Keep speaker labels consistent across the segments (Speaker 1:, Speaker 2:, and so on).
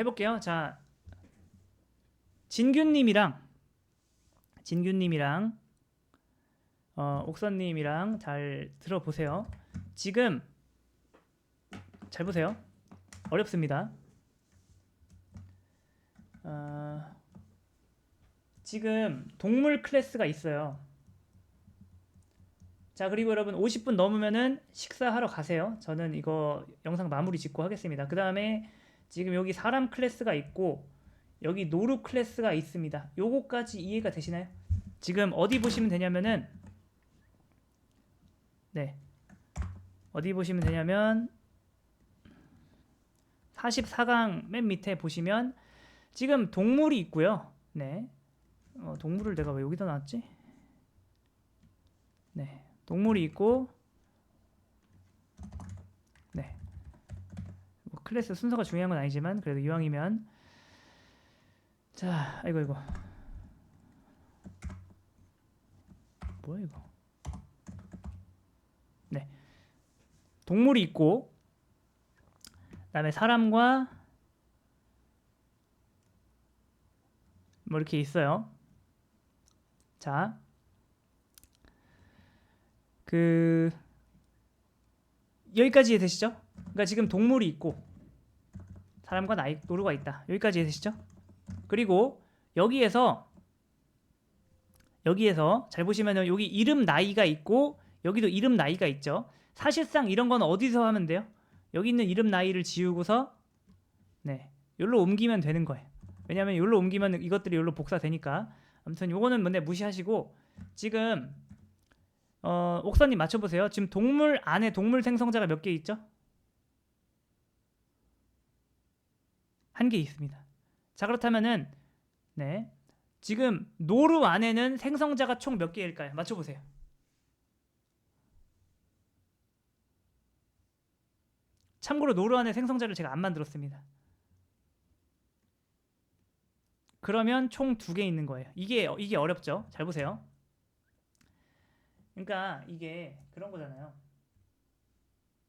Speaker 1: 해볼게요. 자, 진균님이랑 진균님이랑 어, 옥선님이랑 잘 들어보세요. 지금 잘 보세요. 어렵습니다. 어, 지금 동물 클래스가 있어요. 자 그리고 여러분 50분 넘으면은 식사하러 가세요. 저는 이거 영상 마무리 짓고 하겠습니다. 그 다음에 지금 여기 사람 클래스가 있고 여기 노루 클래스가 있습니다. 요거까지 이해가 되시나요? 지금 어디 보시면 되냐면은 네 어디 보시면 되냐면 44강 맨 밑에 보시면 지금 동물이 있고요. 네 어, 동물을 내가 왜 여기다 놨지? 네 동물이 있고 네뭐 클래스 순서가 중요한 건 아니지만 그래도 이왕이면. 자 아이고 이거 뭐야 이거? 네. 동물이 있고 그다음에 사람과 뭐 이렇게 있어요. 자. 그 여기까지 이해되시죠? 그러니까 지금 동물이 있고 사람과 나이 노루가 있다. 여기까지 이해되시죠? 그리고 여기에서 여기에서 잘 보시면은 여기 이름 나이가 있고 여기도 이름 나이가 있죠. 사실상 이런 건 어디서 하면 돼요? 여기 있는 이름 나이를 지우고서 네 여기로 옮기면 되는 거예요. 왜냐하면 여기로 옮기면 이것들이 여기로 복사되니까 아무튼 요거는 뭔데 무시하시고 지금 어, 옥선님 맞춰보세요. 지금 동물 안에 동물 생성자가 몇 개 있죠? 한개 있습니다. 자 그렇다면은 네 지금 노루 안에는 생성자가 총 몇 개일까요? 맞춰보세요. 참고로 노루 안에 생성자를 제가 안 만들었습니다. 그러면 총 두 개 있는 거예요. 이게 이게 어렵죠? 잘 보세요. 그러니까 이게 그런 거잖아요.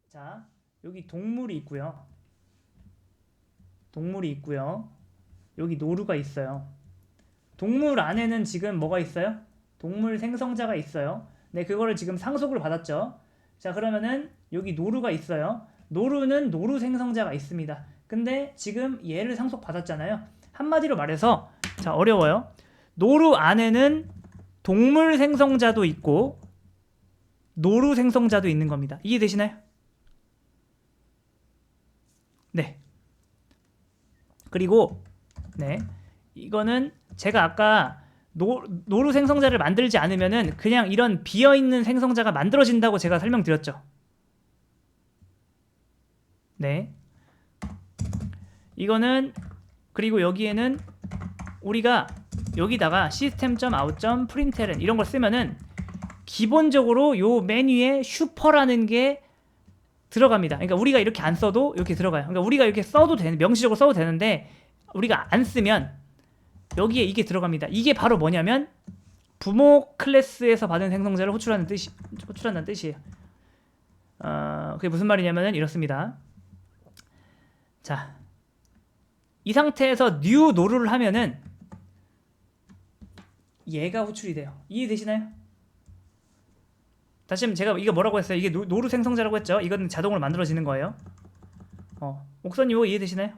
Speaker 1: 자, 여기 동물이 있고요. 동물이 있고요. 여기 노루가 있어요. 동물 안에는 지금 뭐가 있어요? 동물 생성자가 있어요. 네, 그거를 지금 상속을 받았죠. 자, 그러면은 여기 노루가 있어요. 노루는 노루 생성자가 있습니다. 근데 지금 얘를 상속 받았잖아요. 한마디로 말해서 자, 어려워요. 노루 안에는 동물 생성자도 있고 노루 생성자도 있는 겁니다. 이해되시나요? 네. 그리고 네. 이거는 제가 아까 노, 노루 생성자를 만들지 않으면은 그냥 이런 비어 있는 생성자가 만들어진다고 제가 설명드렸죠. 네. 이거는 그리고 여기에는 우리가 여기다가 시스템.out.println 이런 걸 쓰면은 기본적으로 요 메뉴에 슈퍼라는 게 들어갑니다. 그러니까 우리가 이렇게 안 써도 이렇게 들어가요. 그러니까 우리가 이렇게 써도 되는 명시적으로 써도 되는데 우리가 안 쓰면 여기에 이게 들어갑니다. 이게 바로 뭐냐면 부모 클래스에서 받은 생성자를 호출하는 뜻이 호출한다는 뜻이에요. 어, 그게 무슨 말이냐면은 이렇습니다. 자, 이 상태에서 new 노루를 하면은 얘가 호출이 돼요. 이해되시나요? 다시 한번 제가 이게 뭐라고 했어요? 이게 노, 노루 생성자라고 했죠? 이건 자동으로 만들어지는 거예요. 어, 옥선님 이거 이해되시나요?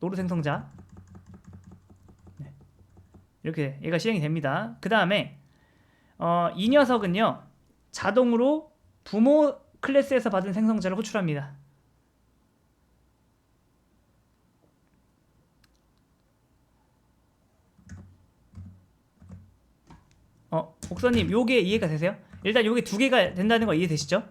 Speaker 1: 노루 생성자. 네. 이렇게 얘가 실행이 됩니다. 그 다음에 어, 이 녀석은요 자동으로 부모 클래스에서 받은 생성자를 호출합니다. 어, 옥선님 요게 이해가 되세요? 일단 요게 두 개가 된다는 거 이해되시죠?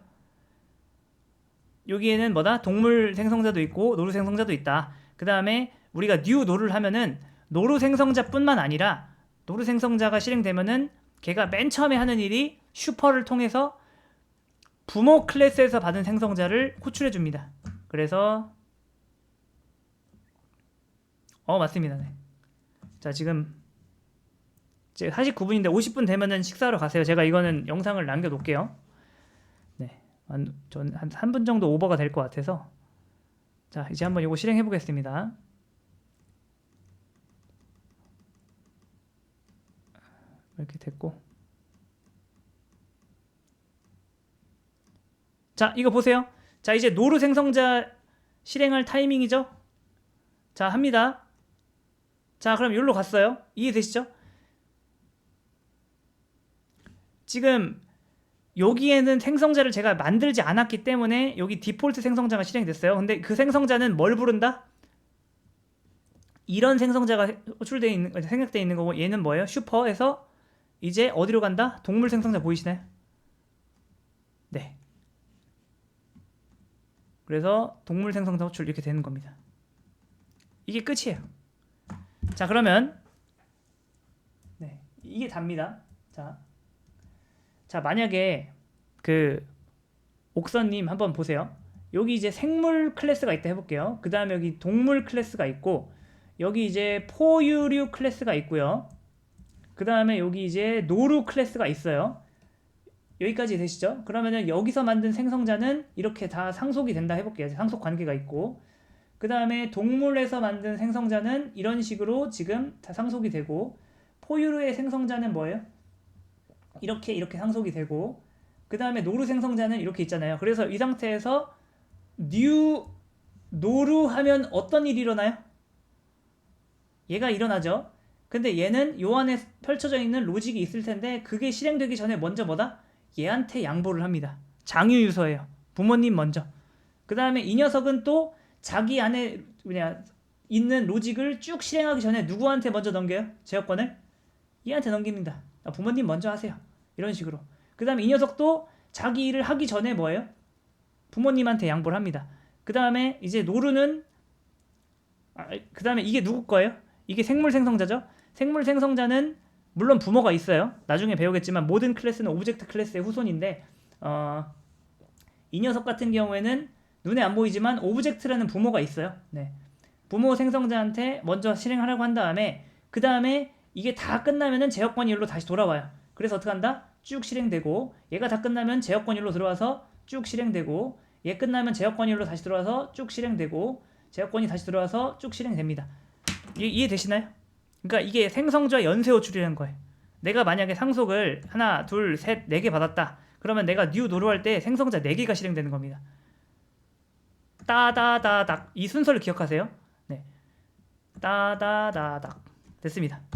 Speaker 1: 여기에는 뭐다? 동물 생성자도 있고 노루 생성자도 있다. 그 다음에 우리가 new 노루를 하면은 노루 생성자뿐만 아니라 노루 생성자가 실행되면은 걔가 맨 처음에 하는 일이 슈퍼를 통해서 부모 클래스에서 받은 생성자를 호출해 줍니다. 그래서 어 맞습니다. 네. 자 지금 이제 49분인데 50분 되면은 식사하러 가세요. 제가 이거는 영상을 남겨놓을게요. 네, 전한 3분 정도 오버가 될 것 같아서 자 이제 한번 이거 실행해 보겠습니다. 이렇게 됐고 자 이거 보세요. 자 이제 노루 생성자 실행할 타이밍이죠. 자 합니다. 자 그럼 여기로 갔어요. 이해되시죠? 지금 여기에는 생성자를 제가 만들지 않았기 때문에 여기 디폴트 생성자가 실행됐어요 근데 그 생성자는 뭘 부른다 이런 생성자가 호출되어 있는 생략되어 있는 거고 얘는 뭐예요 슈퍼에서 이제 어디로 간다 동물 생성자 보이시나요 네 그래서 동물 생성자 호출 이렇게 되는 겁니다. 이게 끝이에요. 자 그러면 네 이게 답니다. 자, 자 만약에 그 옥선님 한번 보세요. 여기 이제 생물 클래스가 있다 해볼게요. 그 다음에 여기 동물 클래스가 있고 여기 이제 포유류 클래스가 있고요. 그 다음에 여기 이제 노루 클래스가 있어요. 여기까지 되시죠? 그러면은 여기서 만든 생성자는 이렇게 다 상속이 된다 해볼게요. 상속 관계가 있고 그 다음에 동물에서 만든 생성자는 이런 식으로 지금 다 상속이 되고 포유류의 생성자는 뭐예요? 이렇게 이렇게 상속이 되고 그 다음에 노루 생성자는 이렇게 있잖아요. 그래서 이 상태에서 뉴 노루 하면 어떤 일이 일어나요? 얘가 일어나죠. 근데 얘는 요 안에 펼쳐져 있는 로직이 있을 텐데 그게 실행되기 전에 먼저 뭐다? 얘한테 양보를 합니다. 장유유서예요. 부모님 먼저. 그 다음에 이 녀석은 또 자기 안에 뭐냐 있는 로직을 쭉 실행하기 전에 누구한테 먼저 넘겨요? 제어권을 얘한테 넘깁니다. 아, 부모님 먼저 하세요. 이런 식으로. 그 다음에 이 녀석도 자기 일을 하기 전에 뭐예요? 부모님한테 양보를 합니다. 그 다음에 이제 노루는 아, 그 다음에 이게 누구 거예요? 이게 생물 생성자죠? 생물 생성자는 물론 부모가 있어요. 나중에 배우겠지만 모든 클래스는 오브젝트 클래스의 후손인데 어, 이 녀석 같은 경우에는 눈에 안 보이지만 오브젝트라는 부모가 있어요. 네. 부모 생성자한테 먼저 실행하라고 한 다음에 그 다음에 이게 다 끝나면은 제어권 일로 다시 돌아와요. 그래서 어떻게 한다? 쭉 실행되고 얘가 다 끝나면 제어권 일로 들어와서 쭉 실행되고 얘 끝나면 제어권 일로 다시 들어와서 쭉 실행되고 제어권이 다시 들어와서 쭉 실행됩니다. 이, 이해되시나요? 그러니까 이게 생성자 연쇄 호출이라는 거예요. 내가 만약에 상속을 하나, 둘, 셋, 네 개 받았다. 그러면 내가 new 노루할 때 생성자 네 개가 실행되는 겁니다. 따다다닥 이 순서를 기억하세요. 네, 따다다닥 됐습니다.